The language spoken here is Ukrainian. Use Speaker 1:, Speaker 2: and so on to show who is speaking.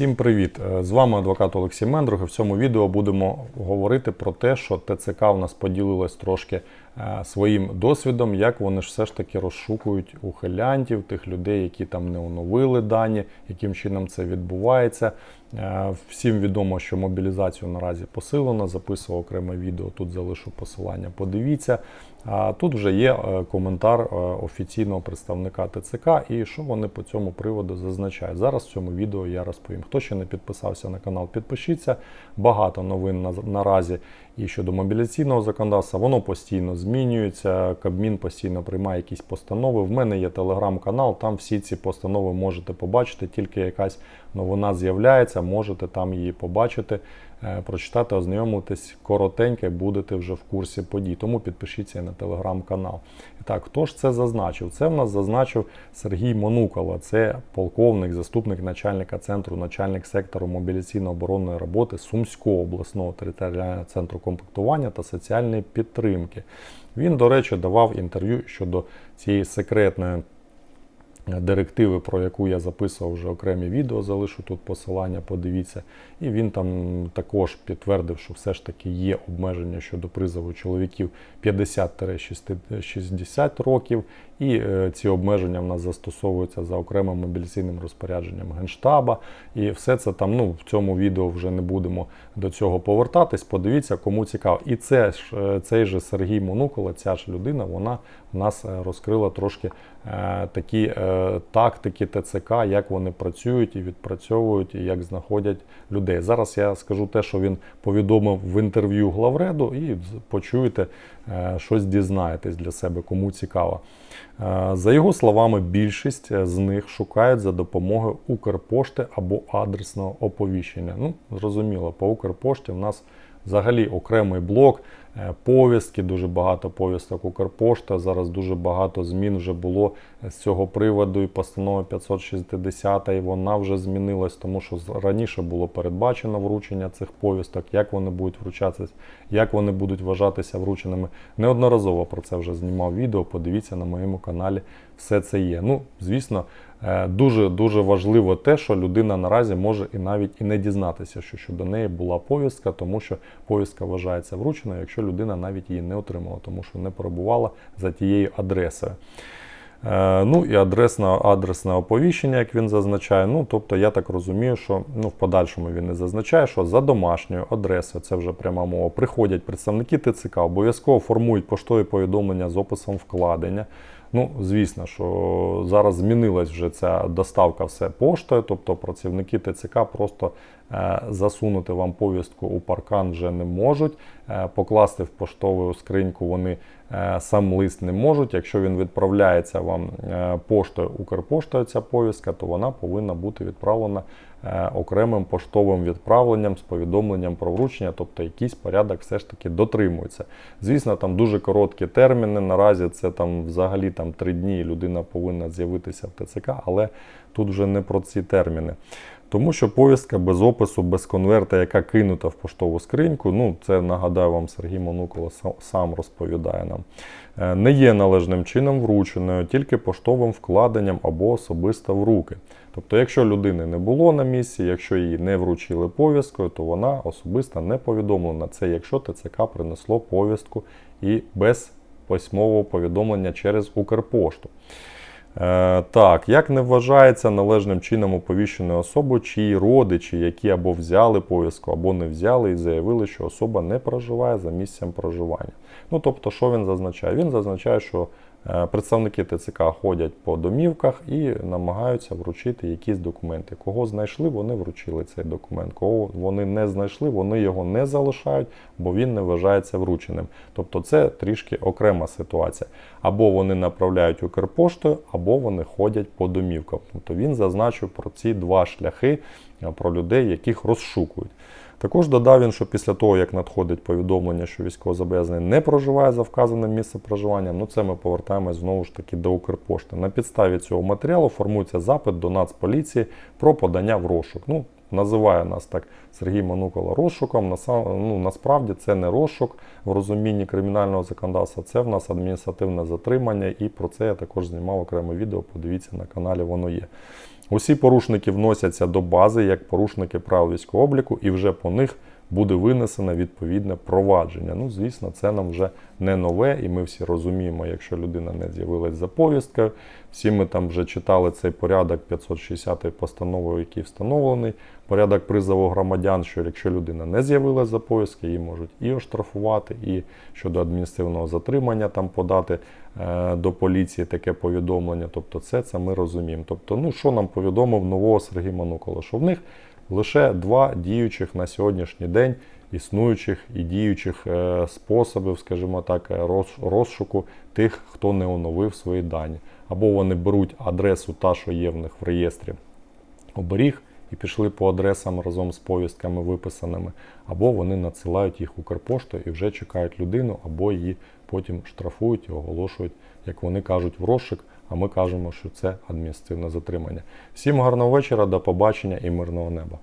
Speaker 1: Всім привіт! Е, З вами адвокат Олексій Мендрух. В цьому відео будемо говорити про те, що ТЦК в нас поділилось трошки е, своїм досвідом, як вони ж все ж таки розшукують ухилянтів, тих людей, які там не оновили дані, яким чином це відбувається. Е, Всім відомо, що мобілізацію наразі посилено. Записував окреме відео. Тут залишу посилання. Подивіться. А тут вже є е, коментар е, офіційного представника ТЦК і що вони по цьому приводу зазначають. Зараз в цьому відео я розповім. Хто ще не підписався на канал, підпишіться. Багато новин на- наразі і щодо мобіляційного законодавства. Воно постійно змінюється. Кабмін постійно приймає якісь постанови. В мене є телеграм-канал, там всі ці постанови можете побачити. Тільки якась новина з'являється, можете там її побачити, прочитати, ознайомитись коротенько, і будете вже в курсі подій. Тому підпишіться на телеграм-канал. І так, хто ж це зазначив? Це в нас зазначив Сергій Монукало. Це полковник, заступник начальника центру, начальник сектору мобіляційно-оборонної роботи Сумського обласного територіального центру комплектування та соціальної підтримки. Він, до речі, давав інтерв'ю щодо цієї секретної директиви, про яку я записував вже окремі відео, залишу тут посилання, подивіться. І він там також підтвердив, що все ж таки є обмеження щодо призову чоловіків 50-60 років, і е, ці обмеження в нас застосовуються за окремим мобілізаційним розпорядженням Генштаба. І все це там, ну в цьому відео вже не будемо до цього повертатись. Подивіться, кому цікаво. І це ж е, цей же Сергій Монукола, ця ж людина, вона в нас е, розкрила трошки такі тактики ТЦК, як вони працюють і відпрацьовують, і як знаходять людей. Зараз я скажу те, що він повідомив в інтерв'ю главреду, і почуєте е, щось дізнаєтесь для себе, кому цікаво. Е, За його словами, більшість е, з них шукають за допомогою Укрпошти або адресного оповіщення. Ну, зрозуміло, по Укрпошті в нас взагалі окремий блок, повістки, дуже багато повісток Укрпошта. Зараз дуже багато змін вже було з цього приводу. І постанова 560, і вона вже змінилась, тому що раніше було передбачено вручення цих повісток, як вони будуть вручатися, як вони будуть вважатися врученими. Неодноразово про це вже знімав відео. Подивіться на моєму каналі, все це є. Ну, звісно, е, дуже дуже важливо те, що людина наразі може і навіть і не дізнатися, що щодо неї була повістка, тому що повістка вважається врученою, якщо людина навіть її не отримала, тому що не перебувала за тією адресою. Е, Ну і адресне, адресне оповіщення, як він зазначає. Ну, тобто, я так розумію, що ну, в подальшому він не зазначає, що за домашньою адресою, це вже пряма мова, приходять представники ТЦК, обов'язково формують поштові повідомлення з описом вкладення. Ну, звісно, що зараз змінилась вже ця доставка все поштою, тобто працівники ТЦК просто е, засунути вам повістку у паркан вже не можуть, е, покласти в поштову скриньку вони сам лист не можуть. Якщо він відправляється вам е, поштою Укрпоштою, ця повістка, то вона повинна бути відправлена е, окремим поштовим відправленням з повідомленням про вручення, тобто якийсь порядок все ж таки дотримується. Звісно, там дуже короткі терміни. Наразі це там взагалі там три дні людина повинна з'явитися в ТЦК, але тут вже не про ці терміни. Тому що повістка без опису, без конверта, яка кинута в поштову скриньку, ну це нагадаю вам Сергій Монуколо са- сам розповідає нам, е, не є належним чином врученою, тільки поштовим вкладенням або особисто в руки. Тобто, якщо людини не було на місці, якщо її не вручили повісткою, то вона особисто не повідомлена. Це якщо ТЦК принесло повістку і без письмового повідомлення через Укрпошту. Е, так, як не вважається належним чином оповіщеною особою, чиї родичі, які або взяли повістку, або не взяли і заявили, що особа не проживає за місцем проживання. Ну тобто, що він зазначає? Він зазначає, що представники ТЦК ходять по домівках і намагаються вручити якісь документи. Кого знайшли, вони вручили цей документ. Кого вони не знайшли, вони його не залишають, бо він не вважається врученим. Тобто це трішки окрема ситуація. Або вони направляють Укрпоштою, або вони ходять по домівкам. Тобто він зазначив про ці два шляхи е, про людей, яких розшукують. Також додав він, що після того, як надходить повідомлення, що військовозобов'язаний не проживає за вказаним місцем проживання, ну це ми повертаємось знову ж таки до Укрпошти. На підставі цього матеріалу формується запит до Нацполіції про подання в розшук. Ну, називає нас так Сергій Манукола розшуком. Ну, насправді це не розшук в розумінні кримінального законодавства, це в нас адміністративне затримання, і про це я також знімав окреме відео. Подивіться на каналі, воно є. Усі порушники вносяться до бази як порушники правил військового обліку, і вже по них буде винесено відповідне провадження. Ну, звісно, це нам вже не нове, і ми всі розуміємо, якщо людина не з'явилась за повісткою. Всі ми там вже читали цей порядок 560 постанови, який встановлений. Порядок призову громадян, що якщо людина не з'явилась за повістки, її можуть і оштрафувати, і щодо адміністративного затримання там подати е, до поліції таке повідомлення. Тобто, це, це ми розуміємо. Тобто, ну що нам повідомив нового Сергій Манукола? Що в них лише два діючих на сьогоднішній день існуючих і діючих е, способів, скажімо так, е, розшуку тих, хто не оновив свої дані. Або вони беруть адресу, та, що є в них в реєстрі оберіг, і пішли по адресам разом з повістками виписаними, або вони надсилають їх Укрпоштою і вже чекають людину, або її потім штрафують і оголошують, як вони кажуть, в розшик. А ми кажемо, що це адміністративне затримання. Всім гарного вечора, до побачення і мирного неба.